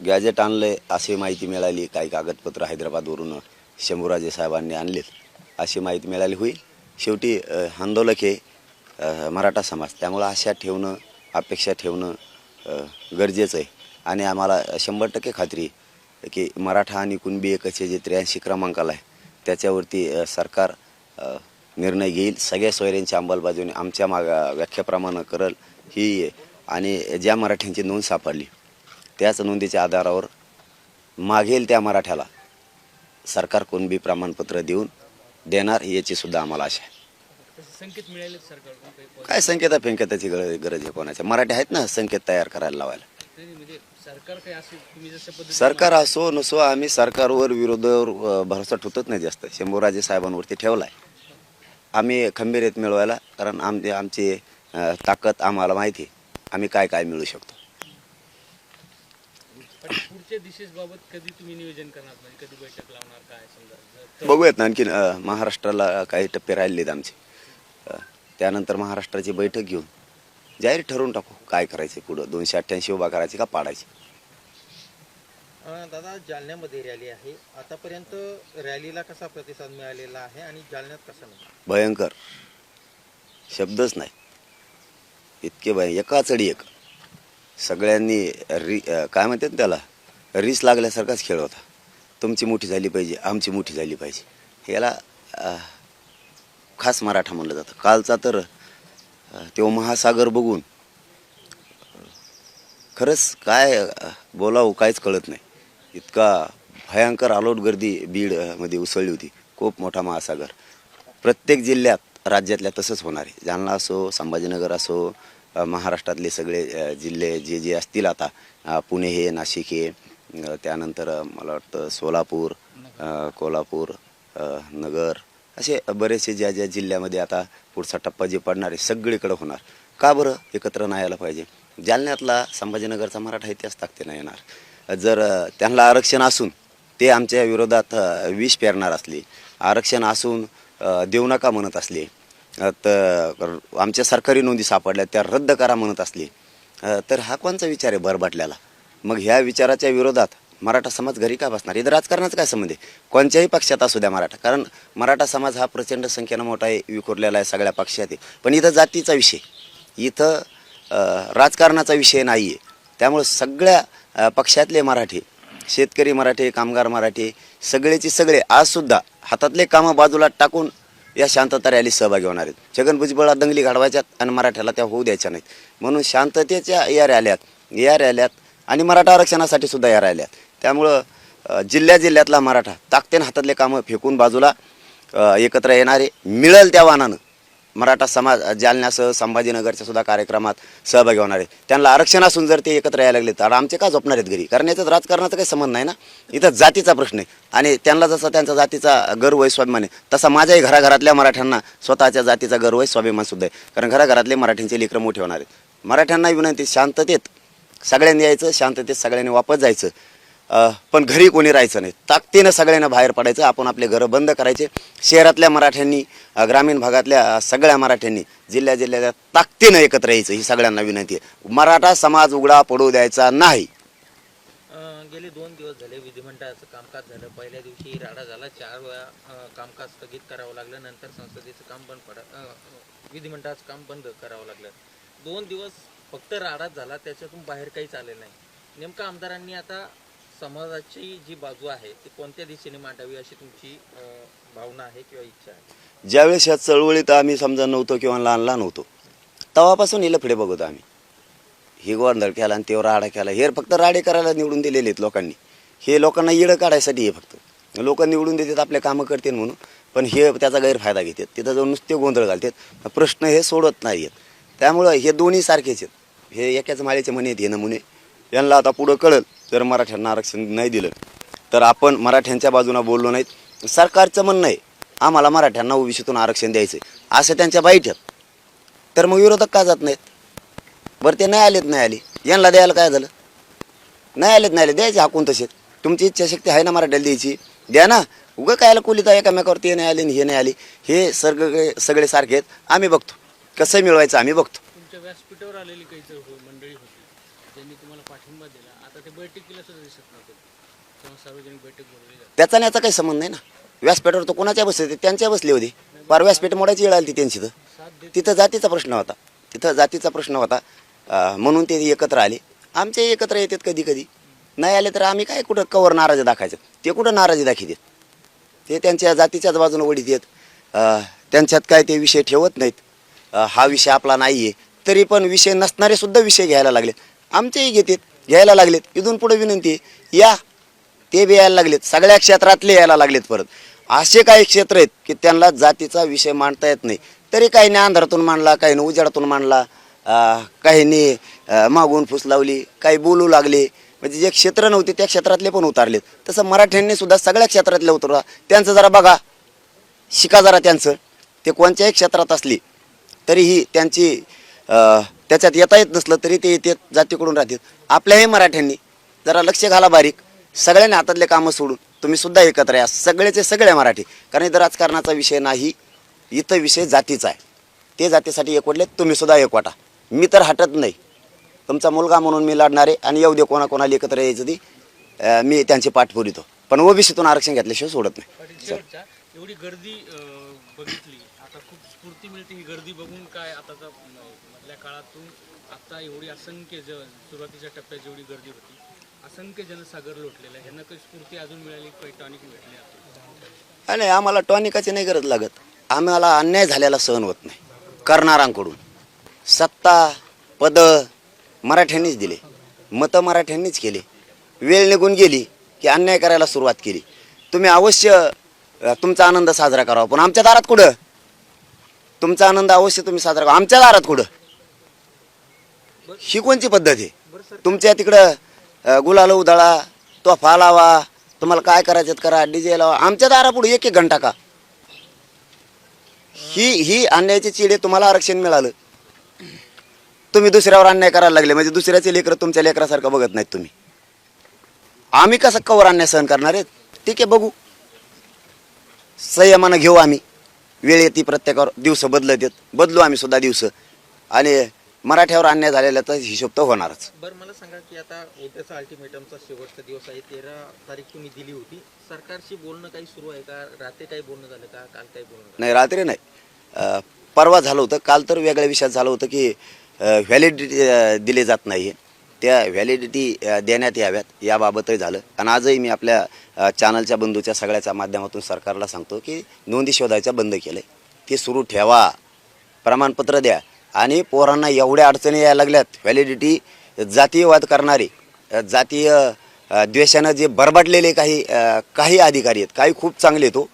Gadget आणलंय अशी माहिती मिळाली. काही कागदपत्र हैदराबादवरून शंभूराजे साहेबांनी आणलेत. अशी माहिती मिळाली होईल शेवटी आंदोलक हे मराठा समाज. त्यामुळं आशा ठेवणं अपेक्षा ठेवणं गरजेचं आहे आणि आम्हाला शंभर टक्के खात्री की मराठा आणि कुणबी एकचे जे त्र्याऐंशी क्रमांकाला आहे त्याच्यावरती सरकार निर्णय घेईल. सगळ्या सोयऱ्यांच्या अंमलबजावणी आमच्या मागा व्याख्याप्रमाणे करल ही आणि ज्या मराठ्यांची नोंद सापडली त्याच नोंदीच्या आधारावर मागेल त्या मराठ्याला सरकार कुणबी प्रमाणपत्र देऊन देणार याची सुद्धा आम्हाला आशा आहे. संकेत मिळाले काय संकेता फेंकेताची गरज गरज आहे कोणाच्या? मराठी आहेत ना संकेत तयार करायला लावायला. म्हणजे सरकार असे तुम्ही जसं पद्धतीने सरकार असो नसो आम्ही सरकारवर विरोधावर अ, भरोसा ठेवतच नाही जास्त. शंभूराजे साहेबांवरती ठेवलाय. आम्ही खंबीर मिळवायला कारण आमचे आमची अ, ताकद आम्हाला माहिती आहे. आम्ही काय काय मिळू शकतो? पुढच्या दिशेबाबत कधी तुम्ही नियोजन करणार? म्हणजे कधी बैठक लावणार काय समजा? बघूयात ना आणखीन अ, महाराष्ट्राला काही टप्पे राहिलेत आमचे. अ, त्यानंतर महाराष्ट्राची बैठक घेऊन जाहीर ठरवून टाकू काय करायचे पुढं? दोनशे अठ्ठ्याऐंशी उभा करायचे का पाडायचे? अं, दादा जालन्यामध्ये रॅली आहे. आतापर्यंत रॅलीला कसा प्रतिसाद मिळालेला आहे आणि जालन्यात कसा नाही? भयंकर. शब्दच नाही. इतके भय एका चढी एक. सगळ्यांनी रि अ, काय म्हणतात ना त्याला? रीस लागल्यासारखाच खेळ होता. तुमची मोठी झाली पाहिजे आमची मोठी झाली पाहिजे. याला खास मराठा म्हणलं जातं. कालचा तर तो महासागर बघून खरंच काय बोलावं काहीच कळत नाही. इतका भयंकर आलोट गर्दी बीडमध्ये उसळली होती. खूप मोठा महासागर. प्रत्येक जिल्ह्यात राज्यातल्या तसंच होणार आहे. जालना असो संभाजीनगर असो महाराष्ट्रातले सगळे जिल्हे जे जे असतील आता पुणे हे नाशिक हे त्यानंतर मला वाटतं सोलापूर कोल्हापूर नगर असे बरेचसे ज्या ज्या जिल्ह्यामध्ये आता पुढचा टप्पा जे पडणार आहे सगळीकडे होणार. का बरं? एकत्र नाही यायला पाहिजे. जालन्यातला संभाजीनगरचा मराठा इतिहास ताकते नाही येणार. जर त्यांना आरक्षण असून ते आमच्या विरोधात विष पेरणार असले आरक्षण असून देऊ नका म्हणत असले तर आमच्या सरकारी नोंदी सापडल्या त्या रद्द करा म्हणत असले तर हा कोणचा विचार आहे बरबाटल्याला? मग ह्या विचाराच्या विरोधात मराठा समाज घरी का बसणार? इथं राजकारणाचा काय संबंध आहे? कोणत्याही पक्षात असू द्या मराठा. कारण मराठा समाज हा प्रचंड संख्येनं मोठा आहे विखुरलेला आहे सगळ्या पक्षात पण इथं जातीचा विषय. इथं राजकारणाचा विषय नाही आहे त्यामुळं सगळ्या पक्षातले मराठी शेतकरी मराठी कामगार मराठी सगळेचे सगळे आजसुद्धा हातातले कामं बाजूला टाकून या शांतता रॅलीत सहभागी होणार आहेत. छगन भुजबळला दंगली घडवायच्यात आणि मराठ्याला त्या होऊ द्यायच्या नाहीत. म्हणून शांततेच्या या रॅल्यात या रॅल्यात आणि मराठा आरक्षणासाठी सुद्धा या राहिल्या त्यामुळं जिल्ह्या जिल्ह्यातला मराठा ताकतेन हातातले कामं फेकून बाजूला एकत्र येणारे मिळेल त्या वाहनानं मराठा समाज जालन्यासह संभाजीनगरच्या सुद्धा कार्यक्रमात सहभागी होणार. आहे त्यांना आरक्षण असून जर ते एकत्र यायला लागले तर आमचे का झोपणार आहेत घरी? कारण याच्यात राजकारणाचा काही संबंध नाही ना? इथं जातीचा प्रश्न आहे. आणि त्यांना जसा त्यांचा जातीचा गर्व आहे स्वाभिमान आहे तसा माझ्याही घराघरातल्या मराठ्यांना स्वतःच्या जातीचा गर्व आहे स्वाभिमान सुद्धा आहे. कारण घराघरातले मराठ्यांचे लेकरं मोठे होणार आहेत. मराठ्यांना विनंती शांततेत सगळ्यांनी यायचं शांततेत सगळ्यांनी वापस जायचं. पण घरी कोणी राहायचं नाही. ताकदीनं सगळ्यांना बाहेर पडायचं आपण आपले घरं बंद करायचे. शहरातल्या मराठ्यांनी ग्रामीण भागातल्या सगळ्या मराठ्यांनी जिल्ह्या जिल्ह्याच्या ताकदीनं एकत्र यायचं ही सगळ्यांना विनंती आहे. मराठा समाज उघडा पडू द्यायचा नाही. गेले दोन दिवस झाले विधिमंडळाचं कामकाज झालं. पहिल्या दिवशी राडा झाला. चार वेळा कामकाज स्थगित करावं लागलं. नंतर संसदेचं काम बंद पड विधिमंडळाचं काम बंद करावं लागलं. दोन दिवस फक्त राडाच झाला त्याच्यातून बाहेर काहीच आलेलं नाही. नेमकं आमदारांनी आता समाजाची जी बाजू आहे ती कोणत्या दिशेने मांडावी अशी तुमची भावना आहे किंवा इच्छा आहे? ज्यावेळेस या चळवळीत आम्ही समजा नव्हतो किंवा लहान लहान होतो तेव्हापासून हिला पुढे बघतो आम्ही. हे गोंधळ केला आणि तेव्हा राडा केला. हे फक्त राडे करायला निवडून दिलेले आहेत लोकांनी. हे लोकांना येडं काढायसाठी हे फक्त. लोक निवडून देतात आपले कामं करतील म्हणून. पण हे त्याचा गैरफायदा घेतात. तिथं जाऊन नुसते गोंधळ घालतात. प्रश्न हे सोडत नाही आहेत त्यामुळं हे दोन्ही सारखेच आहेत. हे एकाच माळेचे म्हणे आहेत हे नमुने. यांना आता पुढं कळल जर मराठ्यांना आरक्षण नाही दिलं. तर आपण मराठ्यांच्या बाजूनं बोललो नाहीत. सरकारचं म्हणणं आहे आम्हाला मराठ्यांना ओबीसीतून आरक्षण द्यायचं आहे असं त्यांच्या बाईट तर मग विरोधक का जात नाहीत? बरं ते नाही आलेत नाही आले. यांना द्यायला काय झालं? नाही आलेत नाही आले. द्यायचे हाकून तसेच. तुमची इच्छाशक्ती आहे ना मराठ्याला द्यायची? द्या ना. उगं कायला कुलीता एकामेकावरती ते नाही आले आणि हे नाही आले. हे सगळे सगळे सारखे आहेत. आम्ही बघतो. कसं मिळवायचं आम्ही बघतो. तुमच्या व्यासपीठावर आलेली काही चळवळ मंडळी होती त्यांनी तुम्हाला पाठिंबा दिला आता तर ते बैठकीला सुद्धा दिसत नव्हतं. तेव्हा सार्वजनिक बैठक बोलवली जाते. त्याचा आणि याचा काही संबंध नाही ना. व्यासपीठावर तो कोणाच्या बसले होते त्यांच्या बसले होते. फार व्यासपीठ मोडायची वेळ आली ती त्यांची तर. साथ देत तिथं जातीचा प्रश्न होता. तिथं जातीचा प्रश्न होता. अं, म्हणून ते एकत्र आले. आमचे एकत्र येतात कधी कधी नाही आले तर आम्ही काय कुठं कवर नाराजी दाखायचं ते कुठं नाराजी दाखवतात ते त्यांच्या जातीच्याच बाजूने वडीत येत अं, त्यांच्यात काय ते विषय ठेवत नाहीत. हा विषय आपला नाही आहे तरी पण विषय नसणारे सुद्धा विषय घ्यायला लागलेत. आमचेही घेतात घ्यायला लागलेत. इथून पुढे विनंती आहे या ते बी यायला लागलेत. सगळ्या क्षेत्रातले यायला लागलेत परत. असे काही क्षेत्र आहेत की त्यांना जातीचा विषय मांडता येत नाही. तरी काहीने अंधारातून मांडला काहीने उजाडातून मांडला काहीने काहींनी मागून फुस लावली काही बोलू लागले. म्हणजे जे क्षेत्र नव्हते त्या क्षेत्रातले पण उतारलेत. तसं मराठ्यांनी सुद्धा सगळ्या क्षेत्रातले उतरला. त्यांचं जरा बघा. शिका जरा त्यांचं. ते कोणत्याही क्षेत्रात असली तरीही त्यांची त्याच्यात येता येत नसलं तरी ते येते जातीकडून राहतात. आपल्याही मराठ्यांनी जरा लक्ष घाला बारीक. सगळ्यांनी हातातले कामं सोडून तुम्ही सुद्धा एकत्र या. सगळेचे सगळे मराठी. कारण इथं राजकारणाचा विषय नाही. इथं विषय जातीचा आहे. ते जातीसाठी एकवटले तुम्ही सुद्धा एकवटा मी तर हटत नाही. तुमचा मुलगा म्हणून मी लढणारे आणि येऊ दे कोणा कोणाला एकत्र यायचं ती मी त्यांची पाठ पुरितो पण ओबीसीतून आरक्षण घेतल्याशिवाय सोडत नाही. एवढी गर्दी बघितली. स्फूर्ती मिळते ही गर्दी बघून काय आताचा मधल्या काळातून आता एवढी असंख्य ज सुरुवातीच्या टप्प्यात जेवढी गर्दी होती असंख्य जनसागर लोटलेला ह्यांना काही स्फूर्ती अजून मिळाली काही टॉनिक भेटले आता? आम्हाला टॉनिकाची नाही गरज लागत. आम्हाला अन्याय झालेला सहन होत नाही. करणारांकडून सत्ता पद मराठ्यांनीच दिले. मतं मराठ्यांनीच केले. वेळ निघून गेली की अन्याय करायला सुरुवात केली. तुम्ही अवश्य तुमचा आनंद साजरा करावा. पण आमच्या दारात कुठं? तुमचा आनंद अवश्य तुम्ही साजरा करा. आमच्या दारात कुठं? ही कोणची पद्धत आहे? तुमच्या तिकडं गुलाल उधळा तोफा लावा तुम्हाला काय करायचं करा डीजे लावा. आमच्या दारापुढे एक एक घंटा का? ही ही अन्यायाची चिडे तुम्हाला आरक्षण मिळालं. तुम्ही दुसऱ्यावर अन्याय करायला लागले म्हणजे दुसऱ्याचे लेकरं तुमच्या लेकरासारखं बघत नाहीत तुम्ही. आम्ही कसं कवर अन्याय सहन करणार आहे ठीक आहे बघू. संयमानं घेऊ आम्ही. वेळ येते प्रत्येकावर दिवस बदलत येत. बदलू आम्ही सुद्धा दिवस. आणि मराठ्यावर अन्याय झालेल्याचा हिशोब तर होणारच. बरं मला सांगा की आता उद्याचा अल्टिमेटमचा शेवटचा दिवस आहे तेरा तारीख तुम्ही दिली होती. सरकारशी बोलणं काही सुरू आहे का? रात्री काही बोलणं झालं का? काल काही बोलणं नाही रात्री नाही. परवा झालं होतं. काल तर वेगळ्या विषयात झालं होतं की व्हॅलिडिटी दिले जात नाही त्या व्हॅलिडिटी देण्यात याव्यात. याबाबतही झालं. आणि आजही मी आपल्या चॅनलच्या बंधूच्या सगळ्याच्या माध्यमातून सरकारला सांगतो की नोंदी शोधायचं बंद केलं ते सुरू ठेवा. प्रमाणपत्र द्या. आणि पोरांना एवढ्या अडचणी यायला लागल्यात व्हॅलिडिटी जातीयवाद करणारे जातीय द्वेषानं जे बरबाटलेले काही काही अधिकारी आहेत काही खूप चांगले आहेत हो.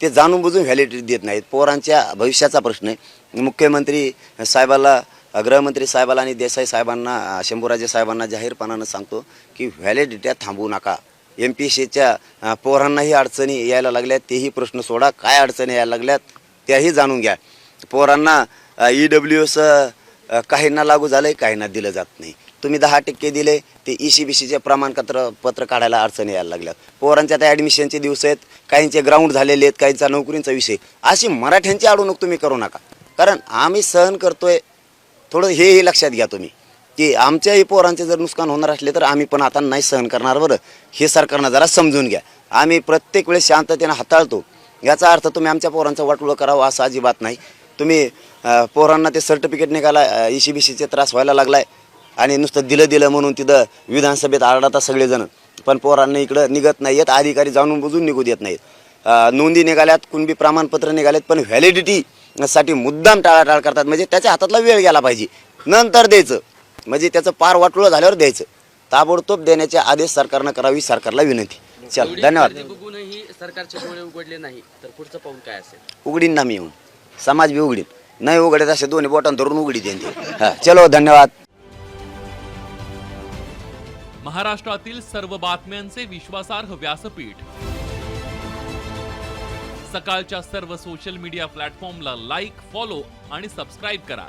ते जाणून बुजून व्हॅलिडिटी देत नाहीत. पोरांच्या भविष्याचा प्रश्न आहे. मुख्यमंत्री साहेबाला गृहमंत्री साहेबाला आणि देसाई साहेबांना शंभूराजे साहेबांना जाहीरपणानं सांगतो की व्हॅलिडिट्या थांबवू नका. एम पी सीच्या पोरांनाही अडचणी यायला लागल्यात. तेही प्रश्न सोडा. काय अडचणी यायला लागल्यात त्याही जाणून घ्या. पोरांना ई डब्ल्यू एस काहींना लागू झालं आहे काहींना दिलं जात नाही. तुम्ही दहा टक्के दिले ते ई सी बी सीचे प्रमाणपत्र पत्र काढायला अडचणी यायला लागल्यात. पोरांच्या त्या ॲडमिशनचे दिवस आहेत काहींचे ग्राउंड झालेले आहेत काहींचा नोकरींचा विषय. अशी मराठ्यांची अडवणूक तुम्ही करू नका. कारण आम्ही सहन करतोय थोडं हेही लक्षात घ्या तुम्ही. की आमच्याही पोरांचे जर नुकसान होणार असले तर आम्ही पण आता नाही सहन करणार बरं. हे सरकारनं जरा समजून घ्या. आम्ही प्रत्येक वेळेस शांततेनं हाताळतो. याचा अर्थ तुम्ही आमच्या पोरांचं वाटोळं करावं असं अजिबात नाही. तुम्ही पोरांना ते सर्टिफिकेट निघाला ई सी बी सीचे त्रास व्हायला लागलाय आणि नुसतं दिलं दिलं म्हणून तिथं विधानसभेत आरडतात सगळेजण. पण पोरांना इकडं निघत नाही आहेत अधिकारी जाणून बुजून निघू देत नाहीत. नोंदी निघाल्यात कुणबी प्रमाणपत्र निघालेत पण व्हॅलिडिटी साठी मुद्दाम टाळाटाळ करतात. म्हणजे त्याच्या हातातला वेळ गेला पाहिजे. नंतर द्यायचं. म्हणजे त्याचं पार वाटोळं झाल्यावर द्यायचं. ताबडतोब देण्याचे आदेश सरकारनं करावी सरकारला विनंती. चल धन्यवाद. सरकारचे डोळे उघडले नाही तर पुढचं पाऊल काय असेल? उघडीन ना मी येऊन. समाज बी उघडीन. नाही उघडत असे दोन्ही बोटां धरून उघडी त्यांची हा चलो धन्यवाद. महाराष्ट्रातील सर्व बातम्यांचे विश्वासार्ह व्यासपीठ. सकाळच्या सर्व सोशल मीडिया प्लॅटफॉर्मला लाईक फॉलो आणि सबस्क्राईब करा.